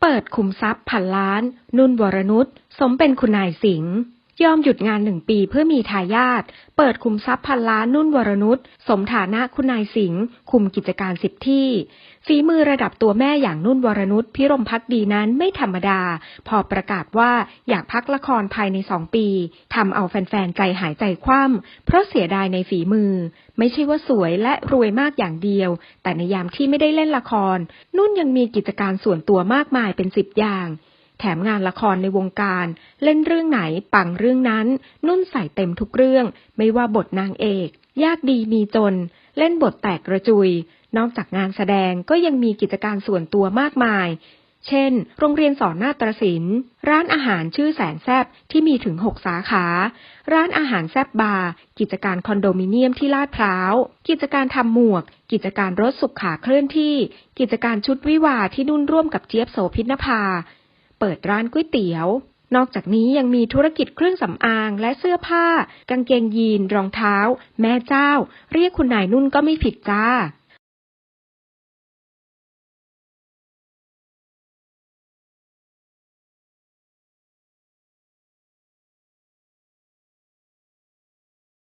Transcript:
เปิดขุมทรัพย์พันล้าน นุ่นวรนุชสมเป็นคุณนายสิงห์ ยอมหยุดงานหนึ่งปีเพื่อมีทายาท เปิดคุมทรัพย์พันล้านนุ่นวรนุชสมฐานะคุณนายสิงห์คุมกิจการสิบที่ ฝีมือระดับตัวแม่อย่างนุ่นวรนุชพิรมพักดีนั้นไม่ธรรมดา พอประกาศว่าอยากพักละครภายในสองปีทำเอาแฟนๆ ใจหายใจคว่ำเพราะเสียดายในฝีมือ ไม่ใช่ว่าสวยและรวยมากอย่างเดียว แต่ในยามที่ไม่ได้เล่นละคร นุ่นยังมีกิจการส่วนตัวมากมายเป็นสิบอย่าง แถมงานละครในวงการ เล่นเรื่องไหนปังเรื่องนั้น นุ่นใส่เต็มทุกเรื่อง ไม่ว่าบทนางเอก ยากดีมีจน เล่นบทแตกกระจุย นอกจากงานแสดงก็ยังมีกิจการส่วนตัวมากมาย เช่น โรงเรียนสอนนาฏศิลป์ ร้านอาหารชื่อแสนแซบที่มีถึง6สาขา ร้านอาหารแซบบาร์ กิจการคอนโดมิเนียมที่ลาดพร้าว กิจการทำหมวก กิจการรถสุขขาเคลื่อนที่ กิจการชุดวิวาที่นุ่นร่วมกับเจี๊ยบโสพินภา เปิดร้านก๋วยเตี๋ยว นอกจากนี้ยังมีธุรกิจเครื่องสำอางและเสื้อผ้า กางเกงยีน รองเท้า แม่เจ้า เรียกคุณนายนุ่นก็ไม่ผิดจ้า